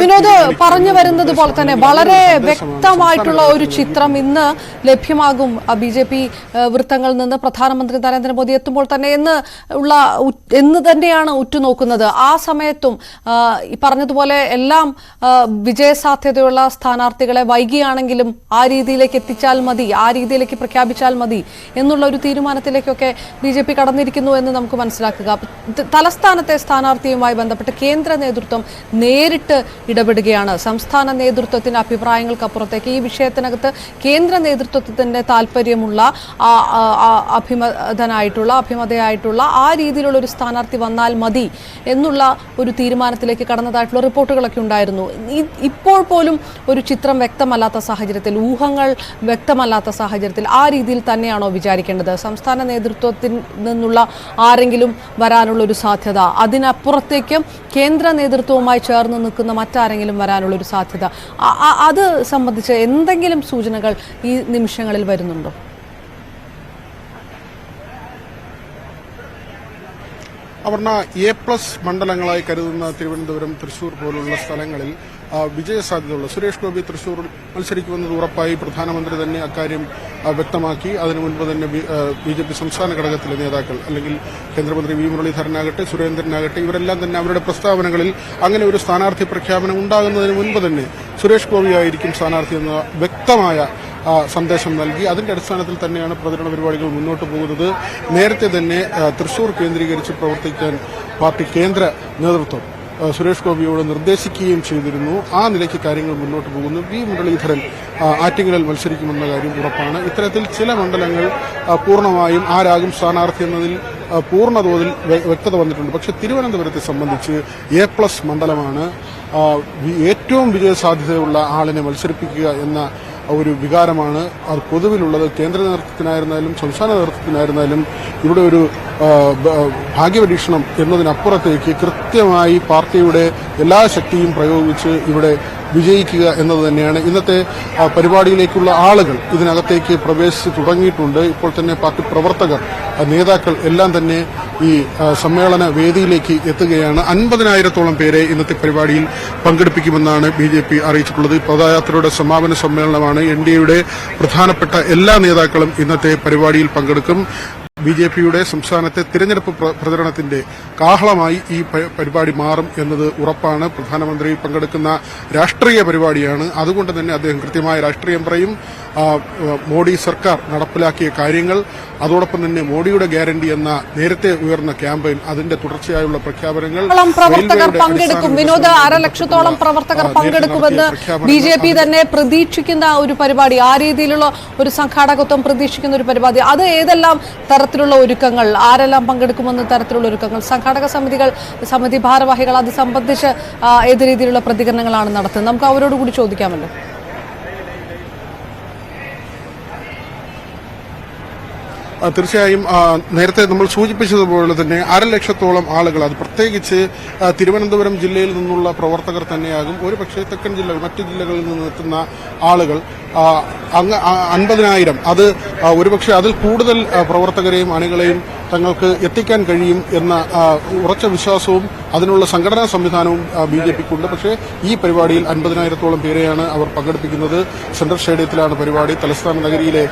വിനോദ് പറഞ്ഞു വരുന്നത് പോലെ തന്നെ വളരെ വ്യക്തമായിട്ടുള്ള ഒരു ചിത്രം ഇന്ന് ലഭ്യമാകും. ബി ജെ പി വൃത്തങ്ങളിൽ നിന്ന് പ്രധാനമന്ത്രി നരേന്ദ്രമോദി എത്തുമ്പോൾ തന്നെ എന്ന് ഉള്ള എന്ന് തന്നെയാണ് ഉറ്റുനോക്കുന്നത്. ആ സമയത്തും പറഞ്ഞതുപോലെ എല്ലാം വിജയസാധ്യതയുള്ള സ്ഥാനാർത്ഥികളെ വൈകിയാണെങ്കിലും ആ രീതിയിലേക്ക് എത്തിച്ചാൽ മതി ആ രീതിയിലേക്ക് പ്രഖ്യാപിച്ചാൽ മതി എന്നുള്ള ഒരു തീരുമാനത്തിലേക്കൊക്കെ ബി ജെ പി കടന്നിരിക്കുന്നു എന്ന് നമുക്ക് മനസ്സിലാക്കുക. തലസ്ഥാനത്തെ സ്ഥാനാർത്ഥിയുമായി ബന്ധപ്പെട്ട് കേന്ദ്ര നേതൃത്വം നേരിട്ട് ഇടപെടുകയാണ്. സംസ്ഥാന നേതൃത്വത്തിന്റെ അഭിപ്രായങ്ങൾക്കപ്പുറത്തേക്ക് ഈ വിഷയത്തിനകത്ത് കേന്ദ്ര നേതൃത്വത്തിന്റെ താല്പര്യമുള്ള അഭിമതനായിട്ടുള്ള അഭിമതയായിട്ടുള്ള ആ രീതിയിലുള്ള ഒരു സ്ഥാനാർത്ഥി വന്നാൽ മതി എന്നുള്ള ഒരു തീരുമാനത്തിലേക്ക് കടന്നതായിട്ടുള്ള റിപ്പോർട്ടുകളൊക്കെ ഉണ്ടായിരുന്നു. ഇപ്പോൾ പോലും ഒരു ചിത്രം വ്യക്തമല്ലാത്ത സാഹചര്യത്തിൽ ഊഹങ്ങൾ വ്യക്തമല്ലാത്ത സാഹചര്യത്തിൽ ആ രീതിയിൽ തന്നെയാണോ വിചാരിക്കേണ്ടത്? സംസ്ഥാന നേതൃത്വത്തിൽ നിന്നുള്ള ആരെങ്കിലും വരാനുള്ള ഒരു സാധ്യത. അതിനപ്പുറത്തേക്കും കേന്ദ്ര നേതൃത്വവുമായി ചേർന്ന് നിൽക്കുന്ന മറ്റാരെങ്കിലും വരാനുള്ള ഒരു സാധ്യത അത് സംബന്ധിച്ച് എന്തെങ്കിലും സൂചനകൾ ഈ നിമിഷങ്ങളിൽ വരുന്നുണ്ടോ? അവർണ എ പ്ലസ് മണ്ഡലങ്ങളായി കരുതുന്ന തിരുവനന്തപുരം തൃശൂർ പോലുള്ള സ്ഥലങ്ങളിൽ വിജയസാധ്യതയുള്ള സുരേഷ് ഗോപി തൃശൂർ മത്സരിക്കുമെന്നത് ഉറപ്പായി. പ്രധാനമന്ത്രി തന്നെ അക്കാര്യം വ്യക്തമാക്കി. അതിനു മുൻപ് തന്നെ ബി ജെ പി സംസ്ഥാന ഘടകത്തിലെ നേതാക്കൾ അല്ലെങ്കിൽ കേന്ദ്രമന്ത്രി വി മുരളീധരനാകട്ടെ സുരേന്ദ്രനാകട്ടെ ഇവരെല്ലാം തന്നെ അവരുടെ പ്രസ്താവനകളിൽ അങ്ങനെ ഒരു സ്ഥാനാർത്ഥി പ്രഖ്യാപനം ഉണ്ടാകുന്നതിന് മുൻപ് തന്നെ സുരേഷ് ഗോപിയായിരിക്കും സ്ഥാനാർത്ഥി എന്ന വ്യക്തമായ സന്ദേശം നൽകി. അതിന്റെ അടിസ്ഥാനത്തിൽ തന്നെയാണ് പ്രചരണ പരിപാടികൾ മുന്നോട്ട് പോകുന്നത്. നേരത്തെ തന്നെ തൃശൂർ കേന്ദ്രീകരിച്ച് പ്രവർത്തിക്കാൻ പാർട്ടി കേന്ദ്ര നേതൃത്വം സുരേഷ് ഗോപിയോട് നിർദ്ദേശിക്കുകയും ചെയ്തിരുന്നു. ആ നിലയ്ക്ക് കാര്യങ്ങൾ മുന്നോട്ട് പോകുന്നു. വി മുരളീധരൻ ആറ്റിങ്ങലിൽ മത്സരിക്കുമെന്ന കാര്യം ഉറപ്പാണ്. ഇത്തരത്തിൽ ചില മണ്ഡലങ്ങൾ പൂർണമായും ആരാകും സ്ഥാനാർത്ഥി എന്നതിൽ പൂർണതോതിൽ പൂർണ തോതിൽ വ്യ- വ്യക്തത വന്നിട്ടുണ്ട്. പക്ഷേ തിരുവനന്തപുരത്തെ സംബന്ധിച്ച് എ പ്ലസ് മണ്ഡലമാണ് ഏറ്റവും വിജയസാധ്യതയുള്ള ആളിനെ മത്സരിപ്പിക്കുക എന്ന ഒരു വികാരമാണ് അത് പൊതുവിലുള്ളത് കേന്ദ്ര നേതൃത്വത്തിനായിരുന്നാലും സംസ്ഥാന നേതൃത്വത്തിനായിരുന്നാലും ഇവിടെ ഒരു ഭാഗ്യപരീക്ഷണം എന്നതിനപ്പുറത്തേക്ക് കൃത്യമായി പാർട്ടിയുടെ എല്ലാ ശക്തിയും പ്രയോഗിച്ച് ഇവിടെ വിജയിക്കുക എന്നത് തന്നെയാണ്. ഇന്നത്തെ പരിപാടിയിലേക്കുള്ള ആളുകൾ ഇതിനകത്തേക്ക് പ്രവേശിച്ച് തുടങ്ങിയിട്ടുണ്ട്. ഇപ്പോൾ തന്നെ പാർട്ടി പ്രവർത്തകർ നേതാക്കൾ എല്ലാം തന്നെ ഈ സമ്മേളന വേദിയിലേക്ക് എത്തുകയാണ്. അൻപതിനായിരത്തോളം പേരെ ഇന്നത്തെ പരിപാടിയിൽ പങ്കെടുപ്പിക്കുമെന്നാണ് ബി ജെ പി അറിയിച്ചിട്ടുള്ളത്. പദയാത്രയുടെ സമാപന സമ്മേളനമാണ് എൻ ഡി എയുടെ പ്രധാനപ്പെട്ട എല്ലാ നേതാക്കളും ഇന്നത്തെ പരിപാടിയിൽ പങ്കെടുക്കും. ബി ജെ പിയുടെ സംസ്ഥാനത്തെ തിരഞ്ഞെടുപ്പ് പ്ര- പ്രചരണത്തിന്റെ കാഹളമായി ഈ പരിപാടി മാറും എന്നത് ഉറപ്പാണ്. പ്രധാനമന്ത്രി പങ്കെടുക്കുന്ന രാഷ്ട്രീയ പരിപാടിയാണ്. അതുകൊണ്ട് തന്നെ അദ്ദേഹം കൃത്യമായ രാഷ്ട്രീയം പറയും. മോഡി സർക്കാർ നടപ്പിലാക്കിയ കാര്യങ്ങൾ അതോടൊപ്പം തന്നെ മോഡിയുടെ ഗ്യാരണ്ടി എന്ന നേരത്തെ ഉയർന്ന ക്യാമ്പയിൻ അതിന്റെ തുടർച്ചയായുള്ള പ്രഖ്യാപനങ്ങൾ പ്രവർത്തകർ പങ്കെടുക്കും. വിനോദ് അരലക്ഷത്തോളം പ്രവർത്തകർ പങ്കെടുക്കുമെന്ന് ബി ജെ പി തന്നെ പ്രതീക്ഷിക്കുന്ന ഒരു പരിപാടി ആ രീതിയിലുള്ള ഒരു സംഘാടകത്വം പ്രതീക്ഷിക്കുന്ന ഒരു പരിപാടി. അത് ഏതെല്ലാം തരത്തിലുള്ള ഒരുക്കങ്ങൾ ആരെല്ലാം പങ്കെടുക്കുമെന്ന തരത്തിലുള്ള ഒരുക്കങ്ങൾ സംഘാടക സമിതികൾ സമിതി ഭാരവാഹികൾ അത് സംബന്ധിച്ച് ഏത് രീതിയിലുള്ള പ്രതികരണങ്ങളാണ് നടത്തുന്നത്? നമുക്ക് അവരോട് കൂടി ചോദിക്കാമല്ലോ. തീർച്ചയായും നേരത്തെ നമ്മൾ സൂചിപ്പിച്ചതുപോലെ തന്നെ അരലക്ഷത്തോളം ആളുകൾ അത് പ്രത്യേകിച്ച് തിരുവനന്തപുരം ജില്ലയിൽ നിന്നുള്ള പ്രവർത്തകർ തന്നെയാകും. ഒരു പക്ഷേ തെക്കൻ ജില്ലകൾ മറ്റു ജില്ലകളിൽ നിന്ന് എത്തുന്ന ആളുകൾ അൻപതിനായിരം. അത് ഒരുപക്ഷെ അതിൽ കൂടുതൽ പ്രവർത്തകരെയും അണികളെയും തങ്ങൾക്ക് എത്തിക്കാൻ കഴിയും എന്ന ഉറച്ച വിശ്വാസവും അതിനുള്ള സംഘടനാ സംവിധാനവും ബി ജെ പിക്കുണ്ട്. പക്ഷേ ഈ പരിപാടിയിൽ അൻപതിനായിരത്തോളം പേരെയാണ് അവർ പങ്കെടുപ്പിക്കുന്നത്. സെൻട്രൽ സ്റ്റേഡിയത്തിലാണ് പരിപാടി. തലസ്ഥാന നഗരിയിലെ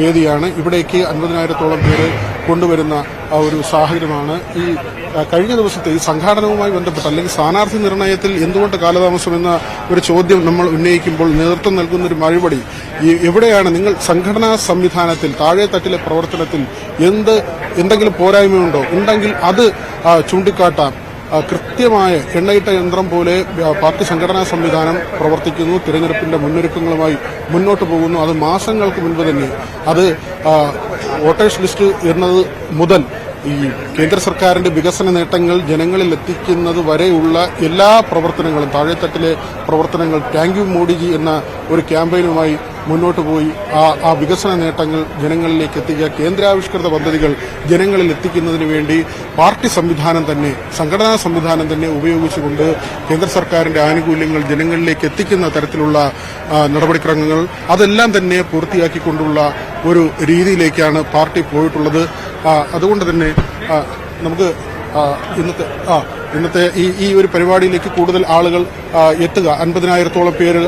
വേദിയാണ്. ഇവിടേക്ക് അൻപതിനായിരത്തോളം പേര് കൊണ്ടുവരുന്ന ഒരു സാഹചര്യമാണ്. ഈ കഴിഞ്ഞ ദിവസത്തെ ഈ സംഘാടനവുമായി ബന്ധപ്പെട്ട് അല്ലെങ്കിൽ സ്ഥാനാർത്ഥി നിർണയത്തിൽ എന്തുകൊണ്ട് കാലതാമസം എന്ന ഒരു ചോദ്യം നമ്മൾ ഉന്നയിക്കുമ്പോൾ നേതൃത്വം നൽകുന്ന ഒരു മറുപടി എവിടെയാണ് നിങ്ങൾ സംഘടനാ സംവിധാനത്തിൽ താഴെ തട്ടിലെ പ്രവർത്തനത്തിൽ എന്ത് എന്തെങ്കിലും പോരായ്മയുണ്ടോ? ഉണ്ടെങ്കിൽ അത് ചൂണ്ടിക്കാട്ടാം. കൃത്യമായ എണ്ണയിട്ട യന്ത്രം പോലെ പാർട്ടി സംഘടനാ സംവിധാനം പ്രവർത്തിക്കുന്നു തിരഞ്ഞെടുപ്പിന്റെ മുന്നൊരുക്കങ്ങളുമായി മുന്നോട്ട് പോകുന്നു. അത് മാസങ്ങൾക്ക് മുൻപ് തന്നെ അത് വോട്ടേഴ്സ് ലിസ്റ്റ് എന്നത് മുതൽ ഈ കേന്ദ്ര സർക്കാരിന്റെ വികസന നേട്ടങ്ങൾ ജനങ്ങളിൽ എത്തിക്കുന്നത് വരെയുള്ള എല്ലാ പ്രവർത്തനങ്ങളും താഴെത്തട്ടിലെ പ്രവർത്തനങ്ങൾ താങ്ക് യു മോഡിജി എന്ന ഒരു ക്യാമ്പയിനുമായി മുന്നോട്ട് പോയി ആ ആ വികസന നേട്ടങ്ങൾ ജനങ്ങളിലേക്ക് എത്തിക്കുക. കേന്ദ്രാവിഷ്കൃത പദ്ധതികൾ ജനങ്ങളിൽ എത്തിക്കുന്നതിന് വേണ്ടി പാർട്ടി സംവിധാനം തന്നെ സംഘടനാ സംവിധാനം തന്നെ ഉപയോഗിച്ചുകൊണ്ട് കേന്ദ്ര സർക്കാരിന്റെ ആനുകൂല്യങ്ങൾ ജനങ്ങളിലേക്ക് എത്തിക്കുന്ന തരത്തിലുള്ള നടപടിക്രമങ്ങൾ അതെല്ലാം തന്നെ പൂർത്തിയാക്കിക്കൊണ്ടുള്ള ഒരു രീതിയിലേക്കാണ് പാർട്ടി പോയിട്ടുള്ളത്. അതുകൊണ്ട് തന്നെ നമുക്ക് ഇന്നത്തെ ആ ഇന്നത്തെ ഈ ഈ ഒരു പരിപാടിയിലേക്ക് കൂടുതൽ ആളുകൾ എത്തുക. അൻപതിനായിരത്തോളം പേര്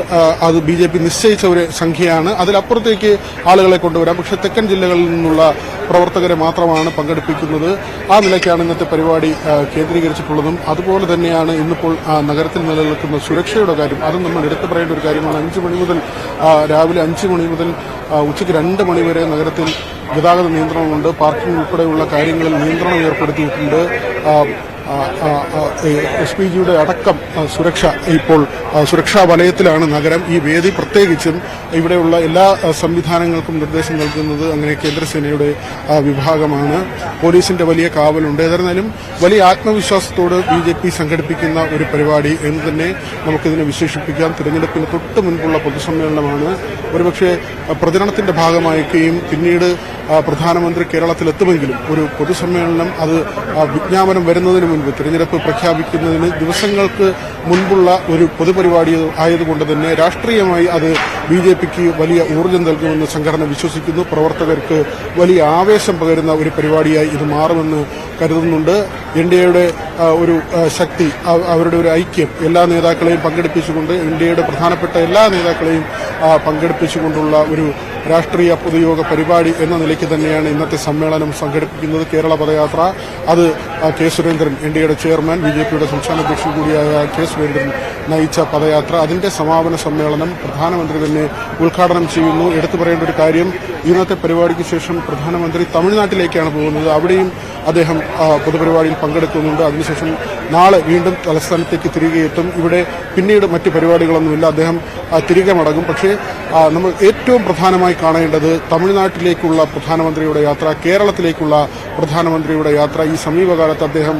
അത് ബി ജെ പി നിശ്ചയിച്ച ഒരു സംഖ്യയാണ്. അതിലപ്പുറത്തേക്ക് ആളുകളെ കൊണ്ടുവരാം. പക്ഷേ തെക്കൻ ജില്ലകളിൽ നിന്നുള്ള പ്രവർത്തകരെ മാത്രമാണ് പങ്കെടുപ്പിക്കുന്നത്. ആ നിലയ്ക്കാണ് ഇന്നത്തെ പരിപാടി കേന്ദ്രീകരിച്ചിട്ടുള്ളതും. അതുപോലെ തന്നെയാണ് ഇന്നിപ്പോൾ നഗരത്തിൽ നിലനിൽക്കുന്ന സുരക്ഷയുടെ കാര്യം. അതും നമ്മൾ എടുത്തു പറയേണ്ട ഒരു കാര്യമാണ്. അഞ്ച് മണി മുതൽ രാവിലെ അഞ്ച് മണി മുതൽ ഉച്ചയ്ക്ക് രണ്ട് മണി വരെ നഗരത്തിൽ ഗതാഗത നിയന്ത്രണമുണ്ട്. പാർക്കിംഗ് ഉൾപ്പെടെയുള്ള കാര്യങ്ങളിൽ നിയന്ത്രണം ഏർപ്പെടുത്തിയിട്ടുണ്ട്. എസ് പി ജിയുടെ അടക്കം സുരക്ഷ ഇപ്പോൾ സുരക്ഷാ വലയത്തിലാണ് നഗരം. ഈ വേദി പ്രത്യേകിച്ചും ഇവിടെയുള്ള എല്ലാ സംവിധാനങ്ങൾക്കും നിർദ്ദേശം നൽകുന്നത് അങ്ങനെ കേന്ദ്രസേനയുടെ വിഭാഗമാണ്. പോലീസിന്റെ വലിയ കാവലുണ്ട്. ഏതായിരുന്നാലും വലിയ ആത്മവിശ്വാസത്തോട് ബി ജെ പി സംഘടിപ്പിക്കുന്ന ഒരു പരിപാടി എന്ന് തന്നെ നമുക്കിതിനെ വിശേഷിപ്പിക്കാം. തിരഞ്ഞെടുപ്പിന് തൊട്ട് മുൻപുള്ള പൊതുസമ്മേളനമാണ്. ഒരുപക്ഷെ പ്രചരണത്തിന്റെ ഭാഗമായിരിക്കുകയും പിന്നീട് പ്രധാനമന്ത്രി കേരളത്തിലെത്തുമെങ്കിലും ഒരു പൊതുസമ്മേളനം അത് വിജ്ഞാപനം വരുന്നതിന് മുൻപ് തിരഞ്ഞെടുപ്പ് പ്രഖ്യാപിക്കുന്നതിന് ദിവസങ്ങൾക്ക് മുൻപുള്ള ഒരു പൊതുപരിപാടി ആയതുകൊണ്ട് തന്നെ രാഷ്ട്രീയമായി അത് ബി ജെ പിക്ക് വലിയ ഊർജം നൽകുമെന്ന് സംഘടന വിശ്വസിക്കുന്നു. പ്രവർത്തകർക്ക് വലിയ ആവേശം പകരുന്ന ഒരു പരിപാടിയായി ഇത് മാറുമെന്ന് കരുതുന്നുണ്ട്. എൻ ഡി എയുടെ ഒരു ശക്തി അവരുടെ ഒരു ഐക്യം എല്ലാ നേതാക്കളെയും പങ്കെടുപ്പിച്ചുകൊണ്ട് ഇന്ത്യയുടെ പ്രധാനപ്പെട്ട എല്ലാ നേതാക്കളെയും പങ്കെടുപ്പിച്ചുകൊണ്ടുള്ള ഒരു രാഷ്ട്രീയ പൊതുയോഗ പരിപാടി എന്ന നിലയ്ക്ക് തന്നെയാണ് ഇന്നത്തെ സമ്മേളനം സംഘടിപ്പിക്കുന്നത് കേരള പദയാത്ര. അത് കെ സുരേന്ദ്രൻ എയുടെ ചെയർമാൻ ബി ജെ പിയുടെ സംസ്ഥാന അധ്യക്ഷൻ കൂടിയായ കെ സുരേന്ദ്രൻ നയിച്ച പദയാത്ര. അതിന്റെ സമാപന സമ്മേളനം പ്രധാനമന്ത്രി തന്നെ ഉദ്ഘാടനം ചെയ്യുന്നു. എടുത്തു പറയേണ്ട ഒരു കാര്യം ഇന്നത്തെ പരിപാടിക്ക് ശേഷം പ്രധാനമന്ത്രി തമിഴ്നാട്ടിലേക്കാണ് പോകുന്നത്. അവിടെയും അദ്ദേഹം പൊതുപരിപാടിയിൽ പങ്കെടുക്കുന്നുണ്ട്. അതിനുശേഷം നാളെ വീണ്ടും തലസ്ഥാനത്തേക്ക് തിരികെ എത്തും. ഇവിടെ പിന്നീട് മറ്റ് പരിപാടികളൊന്നുമില്ല. അദ്ദേഹം തിരികെ മടങ്ങും. പക്ഷേ നമ്മൾ ഏറ്റവും പ്രധാനമായി കാണേണ്ടത് തമിഴ്നാട്ടിലേക്കുള്ള പ്രധാനമന്ത്രിയുടെ യാത്ര കേരളത്തിലേക്കുള്ള പ്രധാനമന്ത്രിയുടെ യാത്ര. ഈ സമീപകാലത്ത് അദ്ദേഹം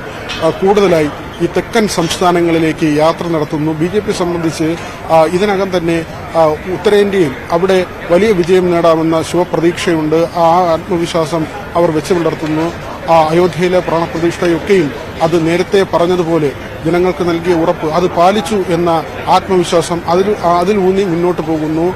കൂടുതലായി ഈ തെക്കൻ സംസ്ഥാനങ്ങളിലേക്ക് യാത്ര നടത്തുന്നു. ബി ജെ പി സംബന്ധിച്ച് ഇതിനകം തന്നെ ഉത്തരേന്ത്യയിൽ അവിടെ വലിയ വിജയം നേടാമെന്ന ശുഭപ്രതീക്ഷയുണ്ട്. ആ ആത്മവിശ്വാസം അവർ വെച്ചു പുലർത്തുന്നു ആ അയോധ്യയിലെ പ്രാണപ്രതിഷ്ഠയൊക്കെയും അത് നേരത്തെ പറഞ്ഞതുപോലെ ജനങ്ങൾക്ക് നൽകിയ ഉറപ്പ് അത് പാലിച്ചു എന്ന ആത്മവിശ്വാസം അതിൽ അതിൽ ഊന്നി മുന്നോട്ട് പോകുന്നു.